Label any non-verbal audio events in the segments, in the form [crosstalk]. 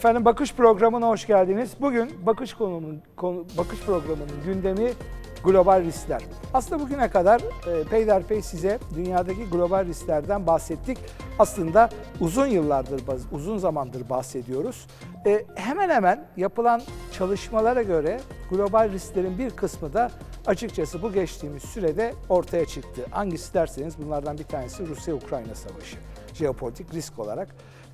Efendim bakış programına hoş geldiniz. Bugün bakış konumunun konu, bakış programının gündemi global riskler. Aslında bugüne kadar e, peyderpey size dünyadaki global risklerden bahsettik. Aslında uzun yıllardır, uzun zamandır bahsediyoruz. E, hemen hemen yapılan çalışmalara göre global risklerin bir kısmı da açıkçası bu geçtiğimiz sürede ortaya çıktı. Hangisi derseniz bunlardan bir tanesi Rusya-Ukrayna savaşı. Jeopolitik risk olarak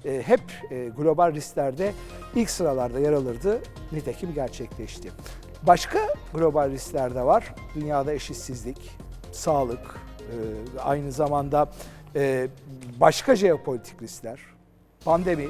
e, hep e, global risklerde ilk sıralarda yer alırdı. Nitekim gerçekleşti. Başka global riskler de var. Dünyada eşitsizlik, sağlık, e, aynı zamanda e, başka jeopolitik riskler, pandemi.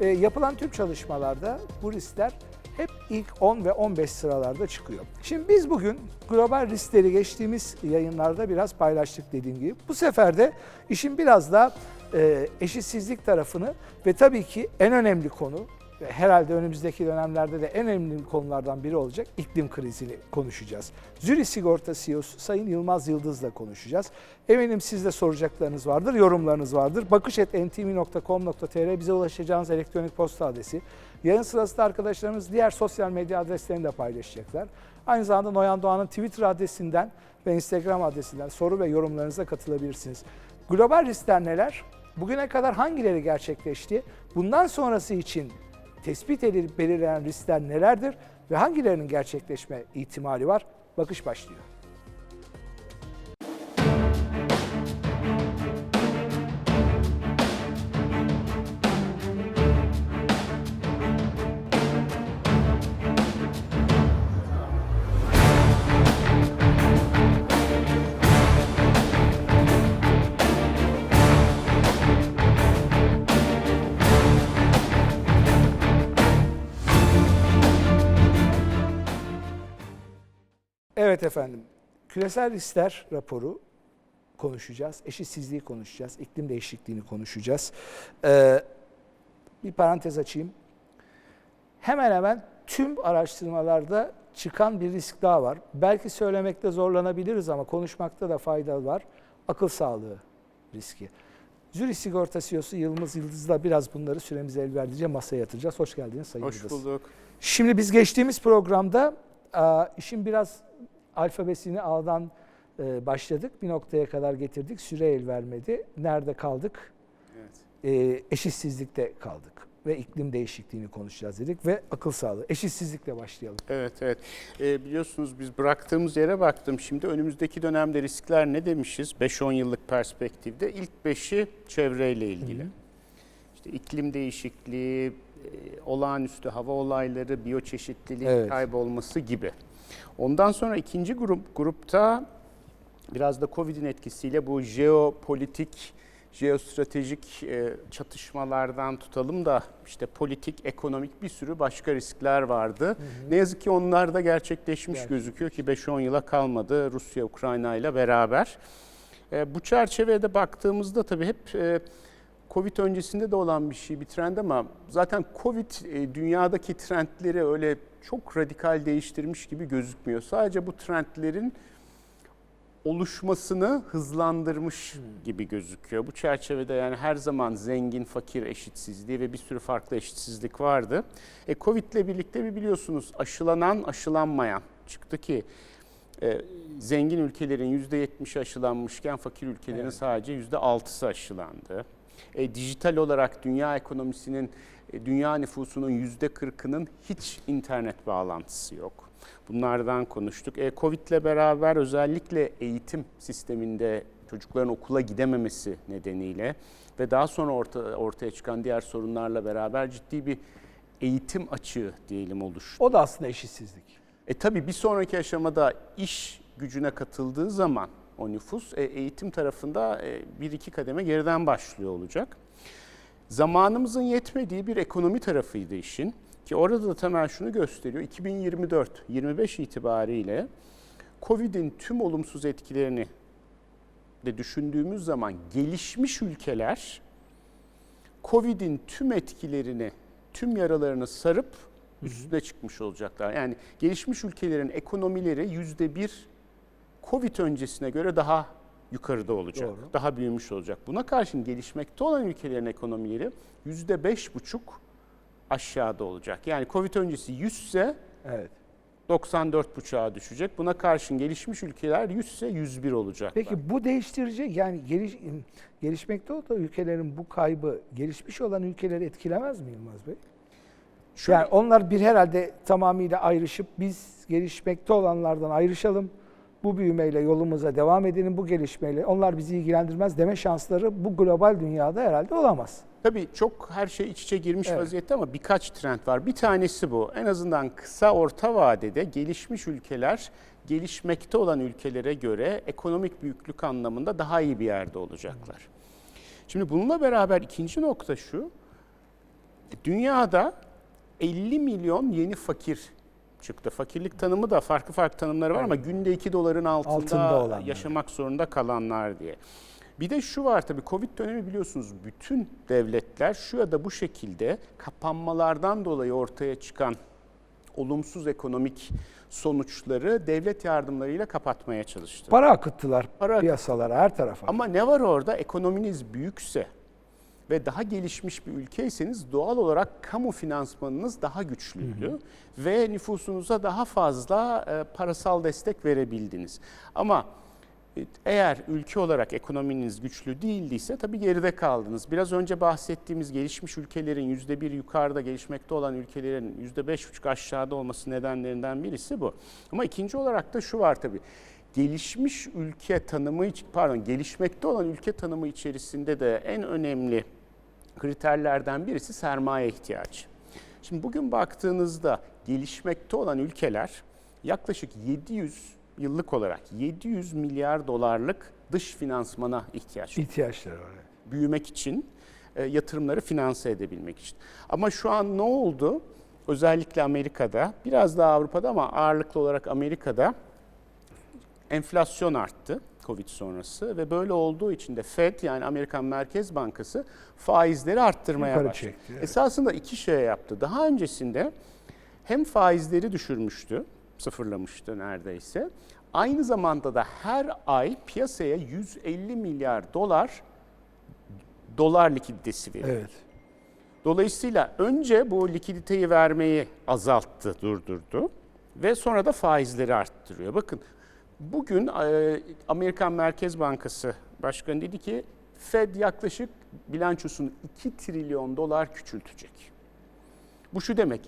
E, yapılan tüm çalışmalarda bu riskler hep ilk 10 ve 15 sıralarda çıkıyor. Şimdi biz bugün global riskleri geçtiğimiz yayınlarda biraz paylaştık dediğim gibi. Bu sefer de işin biraz da e, eşitsizlik tarafını ve tabii ki en önemli konu ve herhalde önümüzdeki dönemlerde de en önemli konulardan biri olacak iklim krizini konuşacağız. Zürih Sigorta CEO'su Sayın Yılmaz Yıldız'la konuşacağız. Eminim siz de soracaklarınız vardır, yorumlarınız vardır. bakış.ntv.com.tr bize ulaşacağınız elektronik posta adresi. Yayın sırasında arkadaşlarımız diğer sosyal medya adreslerini de paylaşacaklar. Aynı zamanda Noyan Doğan'ın Twitter adresinden ve Instagram adresinden soru ve yorumlarınıza katılabilirsiniz. Global riskler neler? Bugüne kadar hangileri gerçekleşti? Bundan sonrası için tespit edilip belirlenen riskler nelerdir ve hangilerinin gerçekleşme ihtimali var? Bakış başlıyor. Evet efendim, küresel riskler raporu konuşacağız. Eşitsizliği konuşacağız, iklim değişikliğini konuşacağız. Ee, bir parantez açayım. Hemen hemen tüm araştırmalarda çıkan bir risk daha var. Belki söylemekte zorlanabiliriz ama konuşmakta da fayda var. Akıl sağlığı riski. Zürih Sigorta CEO'su Yılmaz Yıldız'la biraz bunları süremize el verdiğince masaya yatıracağız. Hoş geldiniz Sayın Hoş Yıldız. bulduk. Şimdi biz geçtiğimiz programda işin biraz alfabesini A'dan e, başladık. Bir noktaya kadar getirdik. Süre el vermedi. Nerede kaldık? Evet. E, eşitsizlikte kaldık. Ve iklim değişikliğini konuşacağız dedik ve akıl sağlığı. Eşitsizlikle başlayalım. Evet, evet. Ee, biliyorsunuz biz bıraktığımız yere baktım. Şimdi önümüzdeki dönemde riskler ne demişiz? 5-10 yıllık perspektifte ilk 5'i çevreyle ilgili. İşte iklim değişikliği, e, olağanüstü hava olayları, biyoçeşitliliğin Evet. kaybolması gibi. Ondan sonra ikinci grup grupta biraz da Covid'in etkisiyle bu jeopolitik, jeostratejik e, çatışmalardan tutalım da işte politik, ekonomik bir sürü başka riskler vardı. Ne yazık ki onlar da gerçekleşmiş Gerçek. gözüküyor ki 5-10 yıla kalmadı Rusya, Ukrayna ile beraber. E, bu çerçevede baktığımızda tabii hep e, Covid öncesinde de olan bir şey, bir trend ama zaten Covid e, dünyadaki trendleri öyle çok radikal değiştirmiş gibi gözükmüyor. Sadece bu trendlerin oluşmasını hızlandırmış gibi gözüküyor. Bu çerçevede yani her zaman zengin, fakir eşitsizliği ve bir sürü farklı eşitsizlik vardı. E, Covid ile birlikte bir biliyorsunuz aşılanan, aşılanmayan çıktı ki e, zengin ülkelerin %70'i aşılanmışken fakir ülkelerin Evet. sadece %6'sı aşılandı. E, dijital olarak dünya ekonomisinin, e, dünya nüfusunun %40'ının hiç internet bağlantısı yok. Bunlardan konuştuk. E, Covid ile beraber özellikle eğitim sisteminde çocukların okula gidememesi nedeniyle ve daha sonra orta, ortaya çıkan diğer sorunlarla beraber ciddi bir eğitim açığı diyelim oluştu. O da aslında eşitsizlik. E tabii bir sonraki aşamada iş gücüne katıldığı zaman o nüfus e, eğitim tarafında e, bir iki kademe geriden başlıyor olacak. Zamanımızın yetmediği bir ekonomi tarafıydı işin ki orada da temel şunu gösteriyor. 2024-25 itibariyle Covid'in tüm olumsuz etkilerini de düşündüğümüz zaman gelişmiş ülkeler Covid'in tüm etkilerini, tüm yaralarını sarıp üstüne çıkmış olacaklar. Yani gelişmiş ülkelerin ekonomileri yüzde bir Covid öncesine göre daha yukarıda olacak, Doğru. daha büyümüş olacak. Buna karşın gelişmekte olan ülkelerin ekonomileri yüzde beş buçuk aşağıda olacak. Yani Covid öncesi 100 ise Evet. 94,5'a düşecek. Buna karşın gelişmiş ülkeler 100 ise 101 olacak. Peki bu değiştirecek yani geliş, gelişmekte olan ülkelerin bu kaybı gelişmiş olan ülkeleri etkilemez mi Yılmaz Bey? Şöyle- Yani onlar bir herhalde tamamıyla ayrışıp biz gelişmekte olanlardan ayrışalım. Bu büyümeyle yolumuza devam edelim bu gelişmeyle. Onlar bizi ilgilendirmez deme şansları bu global dünyada herhalde olamaz. Tabii çok her şey iç içe girmiş Evet. vaziyette ama birkaç trend var. Bir tanesi bu. En azından kısa orta vadede gelişmiş ülkeler gelişmekte olan ülkelere göre ekonomik büyüklük anlamında daha iyi bir yerde olacaklar. Şimdi bununla beraber ikinci nokta şu. Dünyada 50 milyon yeni fakir çıktı. Fakirlik tanımı da farklı farklı tanımları var ama günde 2 doların altında, Altında olanlar. yaşamak zorunda kalanlar diye. Bir de şu var tabii Covid dönemi biliyorsunuz bütün devletler şu ya da bu şekilde kapanmalardan dolayı ortaya çıkan olumsuz ekonomik sonuçları devlet yardımlarıyla kapatmaya çalıştı. Para akıttılar Para- piyasalara her tarafa. Ama ne var orada? Ekonominiz büyükse ve daha gelişmiş bir ülkeyseniz doğal olarak kamu finansmanınız daha güçlüydü ve nüfusunuza daha fazla e, parasal destek verebildiniz. Ama e, eğer ülke olarak ekonominiz güçlü değildiyse tabii geride kaldınız. Biraz önce bahsettiğimiz gelişmiş ülkelerin yüzde bir yukarıda gelişmekte olan ülkelerin yüzde beş buçuk aşağıda olması nedenlerinden birisi bu. Ama ikinci olarak da şu var tabii. Gelişmiş ülke tanımı, pardon gelişmekte olan ülke tanımı içerisinde de en önemli kriterlerden birisi sermaye ihtiyacı. Şimdi bugün baktığınızda gelişmekte olan ülkeler yaklaşık 700 yıllık olarak 700 milyar dolarlık dış finansmana ihtiyaç duyuyor ihtiyaçları var. büyümek için, e, yatırımları finanse edebilmek için. Ama şu an ne oldu? Özellikle Amerika'da, biraz daha Avrupa'da ama ağırlıklı olarak Amerika'da enflasyon arttı Covid sonrası ve böyle olduğu için de Fed yani Amerikan Merkez Bankası faizleri arttırmaya Yukarı başladı. çekti, evet. Esasında iki şey yaptı. Daha öncesinde hem faizleri düşürmüştü, sıfırlamıştı neredeyse. Aynı zamanda da her ay piyasaya 150 milyar dolar dolar likiditesi veriyor. Evet. Dolayısıyla önce bu likiditeyi vermeyi azalttı, durdurdu ve sonra da faizleri arttırıyor. Bakın bugün e, Amerikan Merkez Bankası Başkanı dedi ki Fed yaklaşık bilançosunu 2 trilyon dolar küçültecek. Bu şu demek,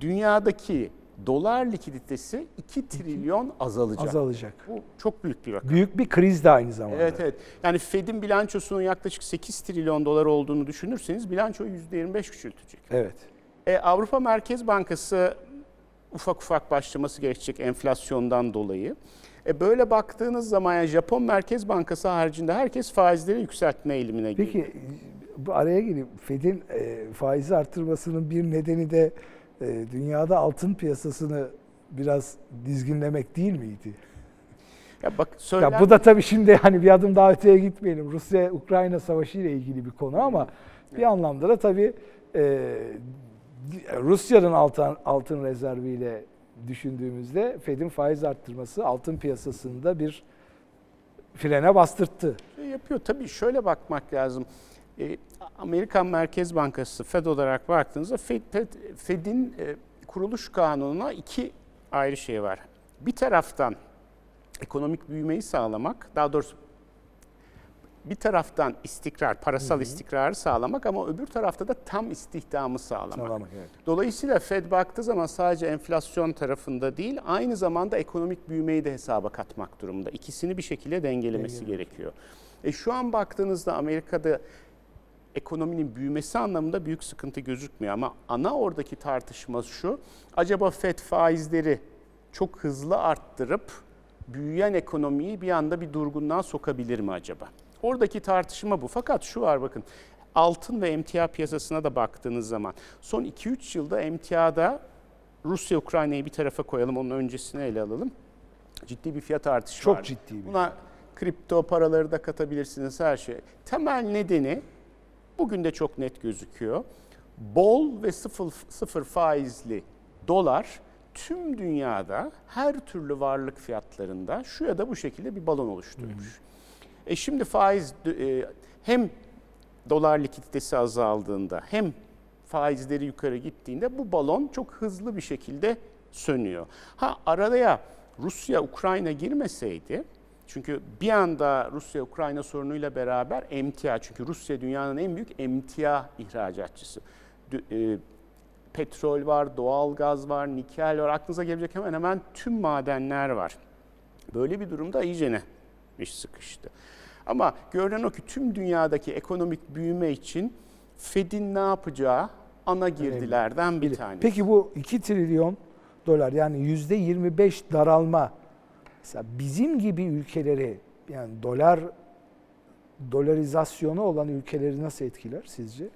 dünyadaki dolar likiditesi 2 trilyon azalacak. Azalacak. Bu çok büyük bir rakam. Büyük bir kriz de aynı zamanda. Evet evet. Yani Fed'in bilançosunun yaklaşık 8 trilyon dolar olduğunu düşünürseniz bilançoyu %25 küçültecek. Evet. E, Avrupa Merkez Bankası ufak ufak başlaması gerekecek enflasyondan dolayı. E, böyle baktığınız zaman yani Japon Merkez Bankası haricinde herkes faizleri yükseltme eğilimine girdi. Peki bu araya gireyim. Fed'in e, faizi artırmasının bir nedeni de e, dünyada altın piyasasını biraz dizginlemek değil miydi? Ya bak söylen... Ya bu da tabii şimdi hani bir adım daha öteye gitmeyelim. Rusya-Ukrayna savaşı ile ilgili bir konu ama bir anlamda da tabii e, Rusya'nın altın, altın rezerviyle düşündüğümüzde Fed'in faiz arttırması altın piyasasında bir frene bastırttı. şey yapıyor. Tabii şöyle bakmak lazım. E, Amerikan Merkez Bankası Fed olarak baktığınızda Fed, Fed, Fed'in e, kuruluş kanununa iki ayrı şey var. Bir taraftan ekonomik büyümeyi sağlamak, daha doğrusu bir taraftan istikrar, parasal istikrarı sağlamak ama öbür tarafta da tam istihdamı sağlamak. Sağlamak, evet. Dolayısıyla Fed baktığı zaman sadece enflasyon tarafında değil, aynı zamanda ekonomik büyümeyi de hesaba katmak durumunda. İkisini bir şekilde dengelemesi gerekiyor. E şu an baktığınızda Amerika'da ekonominin büyümesi anlamında büyük sıkıntı gözükmüyor ama ana oradaki tartışma şu. Acaba Fed faizleri çok hızlı arttırıp büyüyen ekonomiyi bir anda bir durgunluğa sokabilir mi acaba? Oradaki tartışma bu. Fakat şu var bakın. Altın ve emtia piyasasına da baktığınız zaman son 2-3 yılda emtiada Rusya Ukrayna'yı bir tarafa koyalım onun öncesini ele alalım. Ciddi bir fiyat artışı Çok var. ciddi bir. Buna kripto paraları da katabilirsiniz her şey. Temel nedeni bugün de çok net gözüküyor. Bol ve sıfır, sıfır faizli dolar tüm dünyada her türlü varlık fiyatlarında şu ya da bu şekilde bir balon oluşturmuş. E şimdi faiz e, hem dolar likiditesi azaldığında hem faizleri yukarı gittiğinde bu balon çok hızlı bir şekilde sönüyor. Ha araya Rusya Ukrayna girmeseydi çünkü bir anda Rusya Ukrayna sorunuyla beraber emtia çünkü Rusya dünyanın en büyük emtia ihracatçısı. E, petrol var, doğal gaz var, nikel var. Aklınıza gelebilecek hemen hemen tüm madenler var. Böyle bir durumda iyicene iş sıkıştı. Ama görünen o ki tüm dünyadaki ekonomik büyüme için Fed'in ne yapacağı ana girdilerden bir tanesi. Peki bu 2 trilyon dolar yani yüzde 25 daralma mesela bizim gibi ülkeleri yani dolar dolarizasyonu olan ülkeleri nasıl etkiler sizce?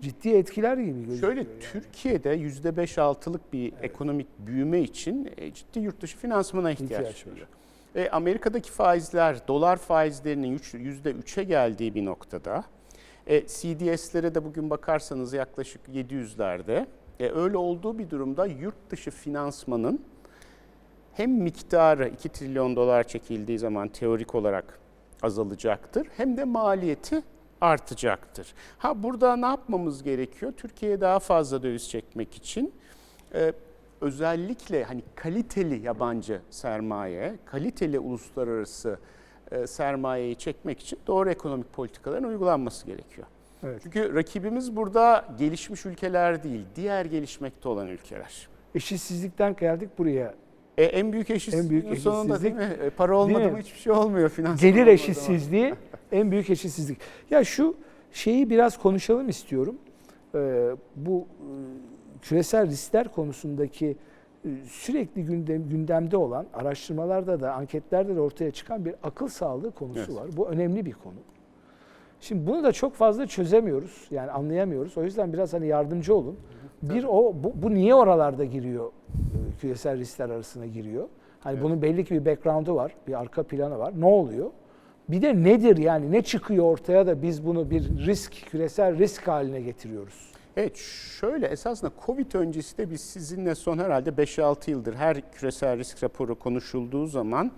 Ciddi etkiler gibi gözüküyor. Şöyle yani. Türkiye'de %5-6'lık bir ekonomik büyüme için e, ciddi yurt dışı finansmana ihtiyaç, İhtiyaç var. E, Amerika'daki faizler, dolar faizlerinin üç- %3'e geldiği bir noktada. E, CDS'lere de bugün bakarsanız yaklaşık 700'lerde. E, öyle olduğu bir durumda yurt dışı finansmanın hem miktarı 2 trilyon dolar çekildiği zaman teorik olarak azalacaktır hem de maliyeti artacaktır. Ha burada ne yapmamız gerekiyor? Türkiye'ye daha fazla döviz çekmek için e, özellikle hani kaliteli yabancı sermaye, kaliteli uluslararası e, sermayeyi çekmek için doğru ekonomik politikaların uygulanması gerekiyor. Evet. Çünkü rakibimiz burada gelişmiş ülkeler değil, diğer gelişmekte olan ülkeler. Eşitsizlikten geldik buraya. E, en büyük eşitsizliğin En büyük sonunda değil mi? eşitsizlik- E, para olmadı Değil mı hiçbir şey olmuyor finans. Gelir eşitsizliği en büyük eşitsizlik. Ya şu şeyi biraz konuşalım istiyorum. Ee, bu küresel riskler konusundaki e, sürekli gündem, gündemde olan araştırmalarda da anketlerde de ortaya çıkan bir akıl sağlığı konusu Evet. var. Bu önemli bir konu. Şimdi bunu da çok fazla çözemiyoruz. Yani anlayamıyoruz. O yüzden biraz hani yardımcı olun. Bir o bu, bu niye oralarda giriyor? e, Küresel riskler arasına giriyor. Hani Evet. bunun belli ki bir background'u var, bir arka planı var. Ne oluyor? Bir de nedir yani ne çıkıyor ortaya da biz bunu bir risk, küresel risk haline getiriyoruz? Evet şöyle esasında Covid öncesi de biz sizinle son herhalde 5-6 yıldır her küresel risk raporu konuşulduğu zaman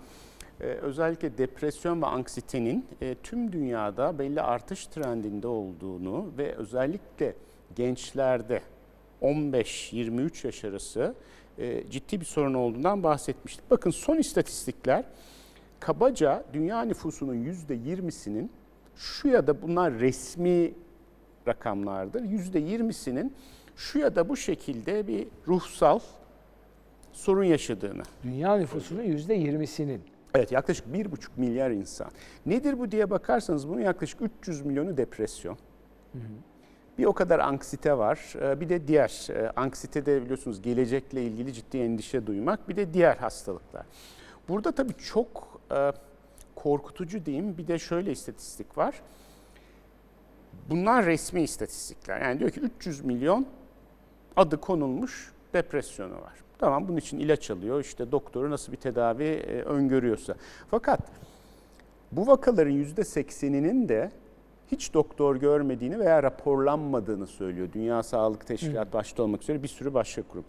e, özellikle depresyon ve anksitenin e, tüm dünyada belli artış trendinde olduğunu ve özellikle gençlerde 15-23 yaş arası e, ciddi bir sorun olduğundan bahsetmiştik. Bakın son istatistikler kabaca dünya nüfusunun %20'sinin şu ya da bunlar resmi rakamlardır. %20'sinin şu ya da bu şekilde bir ruhsal sorun yaşadığını. Dünya nüfusunun yüzde yirmisinin. Evet yaklaşık 1,5 milyar insan. Nedir bu diye bakarsanız bunun yaklaşık 300 milyonu depresyon. Bir o kadar anksite var. Ee, Bir de diğer e, anksite de biliyorsunuz gelecekle ilgili ciddi endişe duymak. Bir de diğer hastalıklar. Burada tabii çok e, korkutucu diyeyim. Bir de şöyle istatistik var. Bunlar resmi istatistikler. Yani diyor ki 300 milyon adı konulmuş depresyonu var. Tamam bunun için ilaç alıyor. İşte doktoru nasıl bir tedavi e, öngörüyorsa. Fakat bu vakaların %80'inin de hiç doktor görmediğini veya raporlanmadığını söylüyor. Dünya Sağlık Teşkilatı başta olmak üzere bir sürü başka kurum.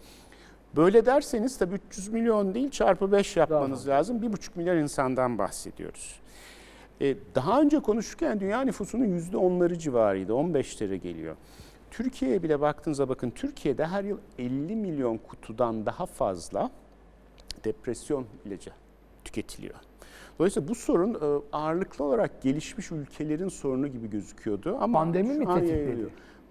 Böyle derseniz tabii 300 milyon değil çarpı 5 yapmanız fazla. lazım. 1,5 milyar insandan bahsediyoruz. E, daha önce konuşurken dünya nüfusunun %10'ları civarıydı. 15'lere geliyor. Türkiye'ye bile baktığınızda bakın Türkiye'de her yıl 50 milyon kutudan daha fazla depresyon ilacı tüketiliyor. Dolayısıyla bu sorun e, ağırlıklı olarak gelişmiş ülkelerin sorunu gibi gözüküyordu ama Pandemi mi tetikledi?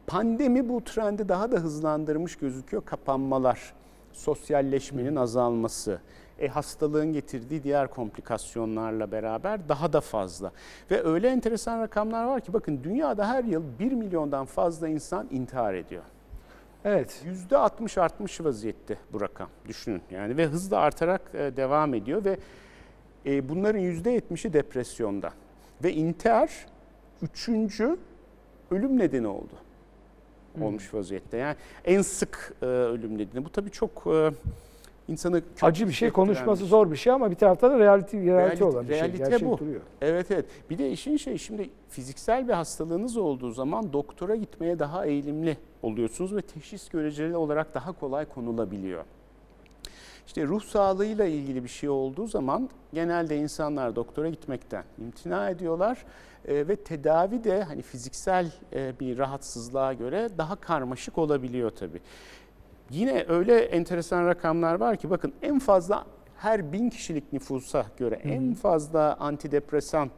Pandemi bu trendi daha da hızlandırmış gözüküyor. Kapanmalar, sosyalleşmenin azalması, e, hastalığın getirdiği diğer komplikasyonlarla beraber daha da fazla. Ve öyle enteresan rakamlar var ki bakın dünyada her yıl 1 milyondan fazla insan intihar ediyor. Evet. %60 artmış vaziyette bu rakam düşünün yani ve hızla artarak e, devam ediyor ve e, bunların %70'i depresyonda ve intihar üçüncü ölüm nedeni oldu olmuş vaziyette. Yani en sık e, ölüm nedeni. Bu tabii çok insanı Acı bir şey konuşması şey. zor bir şey ama bir taraftan da realite, realite Realite- olan bir şey. realite Gerçek bu. duruyor. Evet evet. Bir de işin şey şimdi fiziksel bir hastalığınız olduğu zaman doktora gitmeye daha eğilimli oluyorsunuz ve teşhis göreceli olarak daha kolay konulabiliyor. İşte ruh sağlığıyla ilgili bir şey olduğu zaman genelde insanlar doktora gitmekten imtina ediyorlar E, ve tedavi de hani fiziksel e, bir rahatsızlığa göre daha karmaşık olabiliyor tabii. Yine öyle enteresan rakamlar var ki bakın en fazla her bin kişilik nüfusa göre en fazla antidepresan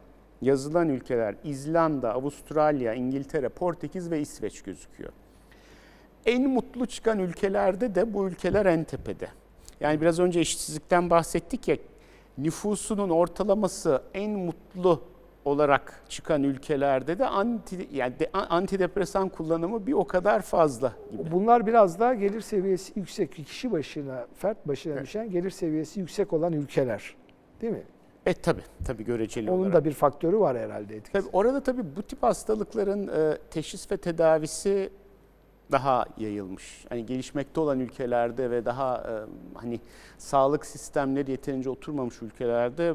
yazılan ülkeler İzlanda, Avustralya, İngiltere, Portekiz ve İsveç gözüküyor. En mutlu çıkan ülkelerde de bu ülkeler en tepede. Yani biraz önce eşitsizlikten bahsettik ya nüfusunun ortalaması en mutlu olarak çıkan ülkelerde de anti yani de, antidepresan kullanımı bir o kadar fazla gibi. Bunlar biraz daha gelir seviyesi yüksek, kişi başına, fert başına düşen gelir seviyesi yüksek olan ülkeler. Değil mi? E tabi tabi göreceli Onun olarak. da bir faktörü var herhalde etkisi. Tabii orada tabii bu tip hastalıkların e, teşhis ve tedavisi daha yayılmış. Hani gelişmekte olan ülkelerde ve daha e, hani sağlık sistemleri yeterince oturmamış ülkelerde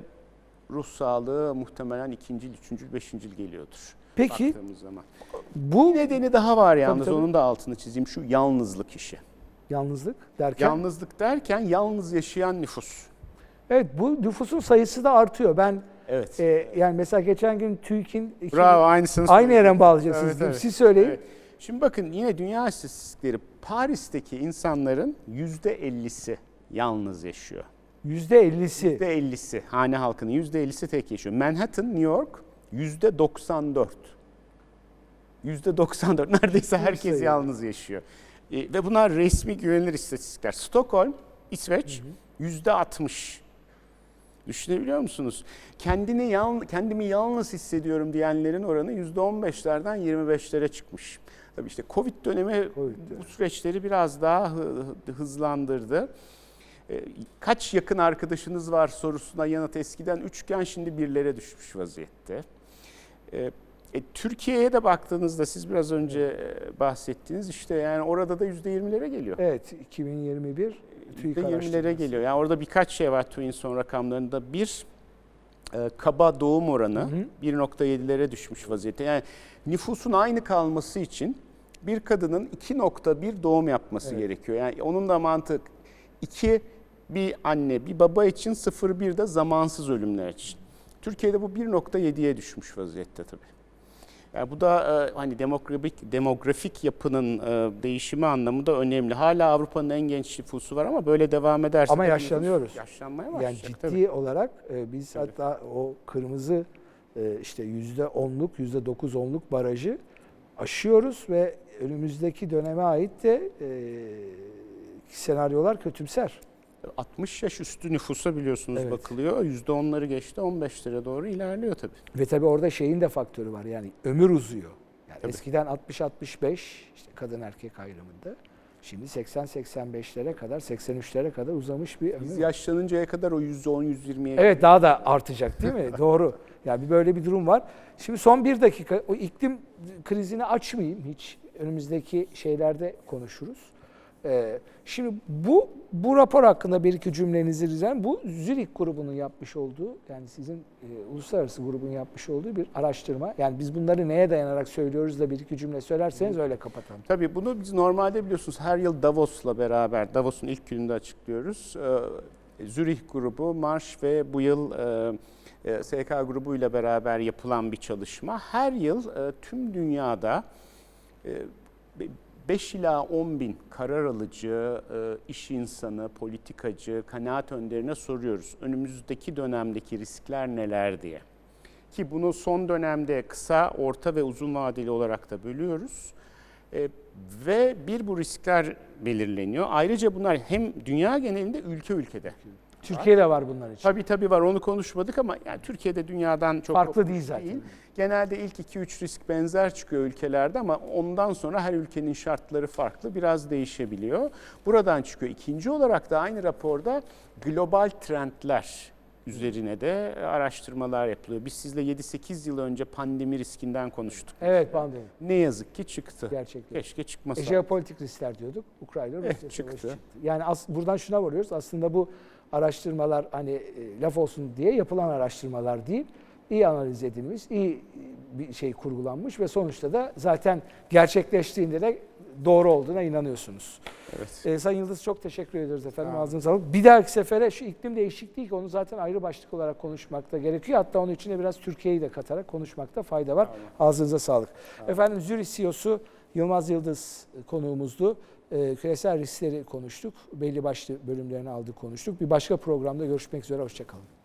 ruh sağlığı muhtemelen ikinci, üçüncü, beşinci geliyordur. Peki baktığımız zaman. bu Bir nedeni daha var yalnız tabii. onun da altını çizeyim şu yalnızlık işi. yalnızlık derken Yalnızlık derken yalnız yaşayan nüfus. evet bu nüfusun sayısı da artıyor. Ben Evet. e, yani mesela geçen gün TÜİK'in iki- Bravo aynısını aynı söyledim. yere mi bağlayacaksınız? Evet, evet. Siz söyleyin. Evet. Şimdi bakın yine dünya istatistikleri Paris'teki insanların %50'si yalnız yaşıyor. Yüzde ellisi. %50'si hane halkının %50'si tek yaşıyor. Manhattan, New York %94. %94 [laughs] neredeyse herkes yalnız yaşıyor. E, ve bunlar resmi güvenilir istatistikler. Stockholm, İsveç %60. Düşünebiliyor musunuz? Kendini yal, kendimi yalnız hissediyorum diyenlerin oranı %15'lerden 25'lere çıkmış. Tabii işte Covid dönemi Covid bu süreçleri biraz daha hı- hı- hızlandırdı. E, Kaç yakın arkadaşınız var sorusuna yanıt eskiden üçgen şimdi birlere düşmüş vaziyette. E, e, Türkiye'ye de baktığınızda siz biraz önce e, bahsettiniz işte yani orada da %20'lere geliyor. Evet 2021 TÜİK %20'lere araştırması. geliyor. Yani orada birkaç şey var TÜİK'in son rakamlarında. Bir, e, kaba doğum oranı Hı hı. 1.7'lere düşmüş vaziyette. Yani nüfusun aynı kalması için bir kadının 2.1 doğum yapması Evet. gerekiyor. Yani onun da mantık 2 bir anne, bir baba için 0.1 de zamansız ölümler için. Türkiye'de bu 1.7'ye düşmüş vaziyette tabii. Yani bu da e, hani demografik demografik yapının e, değişimi anlamında önemli. Hala Avrupa'nın en genç nüfusu var ama böyle devam ederse Ama de yaşlanıyoruz. Yaşlanmaya Yani başlayacak ciddi tabii. olarak e, biz Tabii. hatta o kırmızı e, işte yüzde onluk, yüzde dokuz onluk barajı aşıyoruz ve önümüzdeki döneme ait de e, senaryolar kötümser. 60 yaş üstü nüfusa biliyorsunuz Evet. bakılıyor. %10'ları geçti 15'lere doğru ilerliyor tabii. Ve tabii orada şeyin de faktörü var yani ömür uzuyor. Yani Tabii. eskiden 60-65 işte kadın erkek ayrımında. Şimdi 80-85'lere kadar, 83'lere kadar uzamış bir ömür. Biz yaşlanıncaya kadar o %10-%20'ye Evet daha da artacak değil mi? [laughs] Doğru. Yani bir böyle bir durum var. Şimdi son bir dakika o iklim krizini açmayayım hiç. Önümüzdeki şeylerde konuşuruz. Ee, şimdi bu bu rapor hakkında bir iki cümlenizi rica. Bu Zürich grubunun yapmış olduğu yani sizin e, uluslararası grubun yapmış olduğu bir araştırma. Yani biz bunları neye dayanarak söylüyoruz da bir iki cümle söylerseniz öyle kapatalım. Tabii bunu biz normalde biliyorsunuz her yıl Davos'la beraber, Davos'un ilk gününde açıklıyoruz. Ee, Zürih grubu, Marş ve bu yıl e, e, SK grubuyla beraber yapılan bir çalışma. Her yıl e, tüm dünyada e, 5 ila 10 bin karar alıcı, e, iş insanı, politikacı, kanaat önderine soruyoruz. Önümüzdeki dönemdeki riskler neler diye. Ki bunu son dönemde kısa, orta ve uzun vadeli olarak da bölüyoruz. E, ve bir bu riskler belirleniyor. Ayrıca bunlar hem dünya genelinde ülke ülkede. Türkiye'de var bunlar için. Tabii tabii var onu konuşmadık ama yani Türkiye'de dünyadan çok Farklı değil zaten. Genelde ilk 2-3 risk benzer çıkıyor ülkelerde ama ondan sonra her ülkenin şartları farklı biraz değişebiliyor. Buradan çıkıyor. İkinci olarak da aynı raporda global trendler üzerine de araştırmalar yapılıyor. Biz sizle 7-8 yıl önce pandemi riskinden konuştuk. Evet pandemi Ne yazık ki çıktı. gerçekten. Keşke E, çıkmasa. jeopolitik riskler diyorduk. Ukrayna Evet, Rusya çıktı. savaşı çıktı. Yani as, buradan şuna varıyoruz. Aslında bu araştırmalar hani e, laf olsun diye yapılan araştırmalar değil. iyi analiz edilmiş, iyi bir şey kurgulanmış ve sonuçta da zaten gerçekleştiğinde de doğru olduğuna inanıyorsunuz. Evet. Ee, Sayın Yıldız çok teşekkür ediyoruz efendim. Olun. Ağzınıza sağlık. Bir dahaki sefere şu iklim değişikliği ki onu zaten ayrı başlık olarak konuşmakta gerekiyor. Hatta onun içine biraz Türkiye'yi de katarak konuşmakta fayda var. Ağzınıza sağlık. Efendim Zürih CEO'su Yılmaz Yıldız konuğumuzdu. Ee, küresel riskleri konuştuk. Belli başlı bölümlerini aldık konuştuk. Bir başka programda görüşmek üzere. Hoşçakalın.